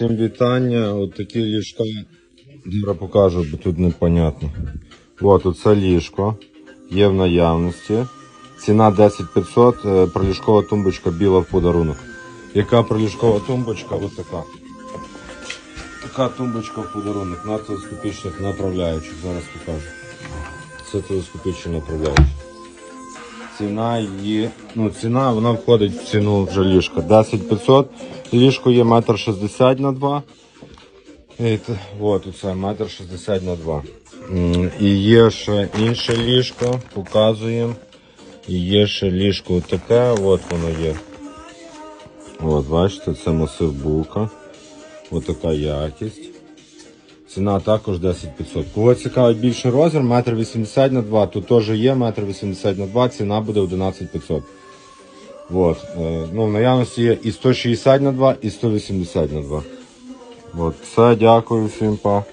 Всім вітання. От такі ліжка. Зараз покажу, бо тут непонятно. От оце ліжко. Є в наявності. Ціна 10500, е, приліжкова тумбочка біла в подарунок. Яка приліжкова тумбочка? Ось така. Така тумбочка в подарунок на телескопічних направляючих. Зараз покажу. Це телескопічні направляючі. Ціна її, ну ціна вона входить в ціну вже ліжка. 10500. Ліжко є метр шістдесят на 2. І От оце метр шістдесят на 2. І є ще інше ліжко, показуємо. І є ще ліжко таке, от воно є. От, бачите, це масив булка. Ось така якість. Ціна також 10 500. Кого цікавить більший розмір, метр 80 на 2, тут теж є метр 80 на 2, ціна буде 11 500. Вот. е, Ну, в наявності є і 160 на 2, і 180 на 2. От. Все, дякую всім, па.